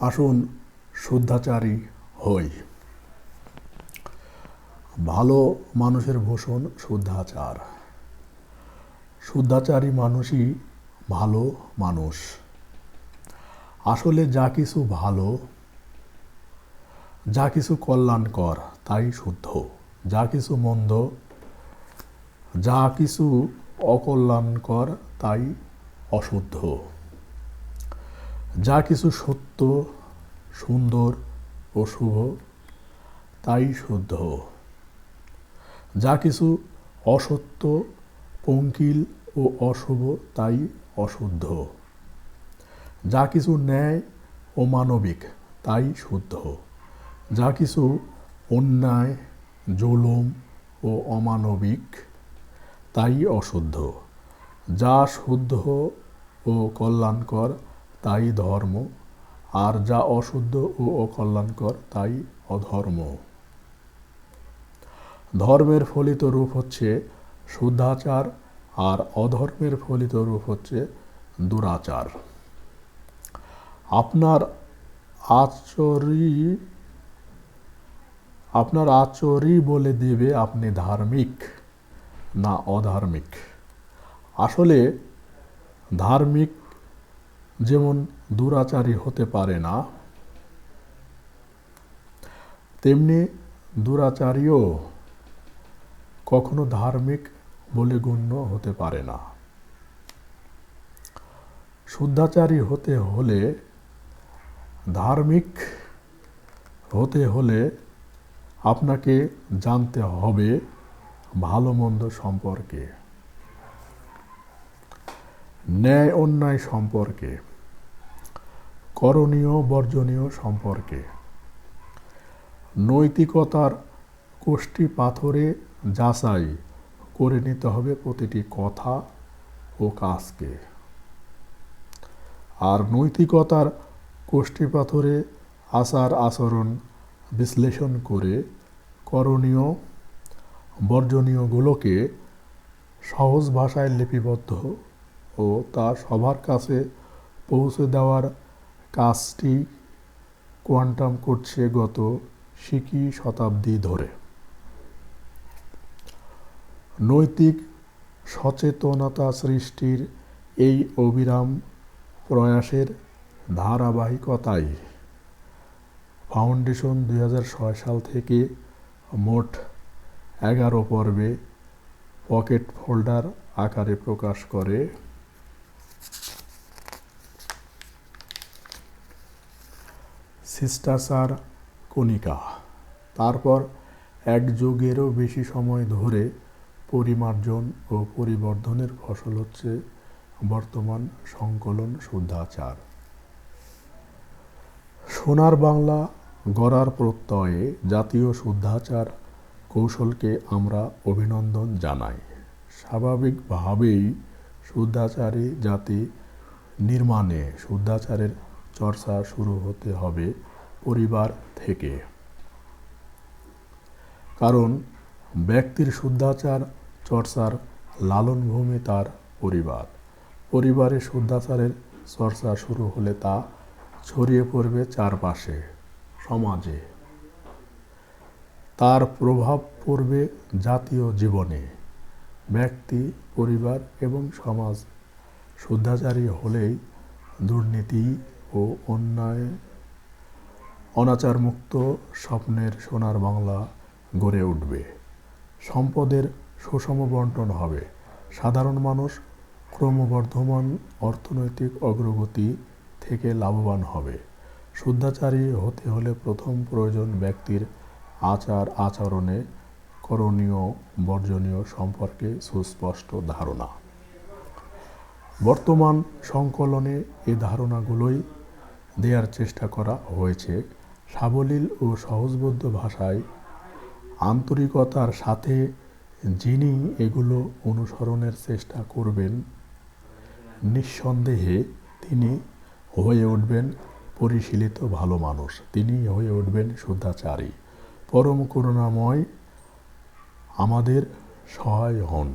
আসুন শুদ্ধাচারী হই। ভালো মানুষের ভূষণ শুদ্ধাচার। শুদ্ধাচারী মানুষই ভালো মানুষ। আসলে যা কিছু ভালো, যা কিছু কল্যাণকর, তাই শুদ্ধ। যা কিছু মন্দ, যা কিছু অকল্যাণকর, তাই অশুদ্ধ। যা কিছু সত্য, সুন্দর ও শুভ, তাই শুদ্ধ। যা কিছু অসত্য, পঙ্কিল ও অশুভ, তাই অশুদ্ধ। যা কিছু ন্যায় ও মানবিক, তাই শুদ্ধ। যা কিছু অন্যায়, জুলুম ও অমানবিক, তাই অশুদ্ধ। যা শুদ্ধ ও কল্যাণকর তাই ধর্ম। আর যা অশুদ্ধ ও অকল্যাণকর, তাই অধর্ম। ধর্মের ফলিত রূপ হচ্ছে শুদ্ধাচার, আর অধর্মের ফলিত রূপ হচ্ছে দুরাচার। আপনার আচরি আপনার আচরি বলে দেবে আপনি ধার্মিক, না অধার্মিক। আসলে ধার্মিক যেমন দুরাচারী হতে পারে না, তেমনি দুরাচারীও কখনো ধার্মিক বলে গণ্য হতে পারে না। শুদ্ধাচারী হতে হলে, ধার্মিক হতে হলে আপনাকে জানতে হবে ভালো মন্দ সম্পর্কে, ন্যায় অন্যায় সম্পর্কে। করণীয় বর্জনীয় সম্পর্কে। নৈতিকতার কোষ্ঠী পাথরে যাচাই করে নিতে হবে প্রতিটি কথা ও কাজকে। আর নৈতিকতার কোষ্ঠী পাথরে আচার আচরণ বিশ্লেষণ করে করণীয় বর্জনীয়গুলোকে সহজ ভাষায় লিপিবদ্ধ ও তা সবার কাছে পৌঁছে দেওয়ার কাজটি কোয়ান্টাম করছে গত শিকি শতাব্দী ধরে। নৈতিক সচেতনতা সৃষ্টির এই অবিরাম প্রয়াসের ধারাবাহিকতায় ফাউন্ডেশন দু হাজার ছয় সাল থেকে মোট এগারো পর্বে পকেট ফোল্ডার আকারে প্রকাশ করে। শিষ্টাচার কণিকা। তারপর এক যুগেরও বেশি সময় ধরে পরিমার্জন ও পরিবর্ধনের ফসল হচ্ছে বর্তমান সংকলন শুদ্ধাচার। সোনার বাংলা গড়ার প্রত্যয়ে জাতীয় শুদ্ধাচার কৌশলকে আমরা অভিনন্দন জানাই। স্বাভাবিকভাবেই শুদ্ধাচারী জাতি নির্মাণে শুদ্ধাচারের চর্চা শুরু হতে হবে পরিবার থেকে। কারণ ব্যক্তির শুদ্ধাচার চর্চার লালনভূমি তার পরিবার। পরিবারে শুদ্ধাচারের চর্চা শুরু হলে তা ছড়িয়ে পড়বে চারপাশে, সমাজে। তার প্রভাব পড়বে জাতীয় জীবনে। ব্যক্তি, পরিবার এবং সমাজ শুদ্ধাচারী হলেই দুর্নীতি ও অন্যায় অনাচারমুক্ত স্বপ্নের সোনার বাংলা গড়ে উঠবে। সম্পদের সুষম বন্টন হবে। সাধারণ মানুষ ক্রমবর্ধমান অর্থনৈতিক অগ্রগতি থেকে লাভবান হবে। শুদ্ধাচারী হতে হলে প্রথম প্রয়োজন ব্যক্তির আচার আচরণে করণীয়, বর্জনীয় সম্পর্কে সুস্পষ্ট ধারণা। বর্তমান সংকলনে এ ধারণাগুলোই দেওয়ার চেষ্টা করা হয়েছে। সাবলীল ও সহজবোধ্য ভাষায় আন্তরিকতার সাথে যিনি এগুলো অনুসরণের চেষ্টা করবেন, নিঃসন্দেহে তিনি হয়ে উঠবেন পরিশীলিত ভালো মানুষ। তিনি হয়ে উঠবেন শুদ্ধাচারী। পরম করুণাময় আমাদের সহায় হন।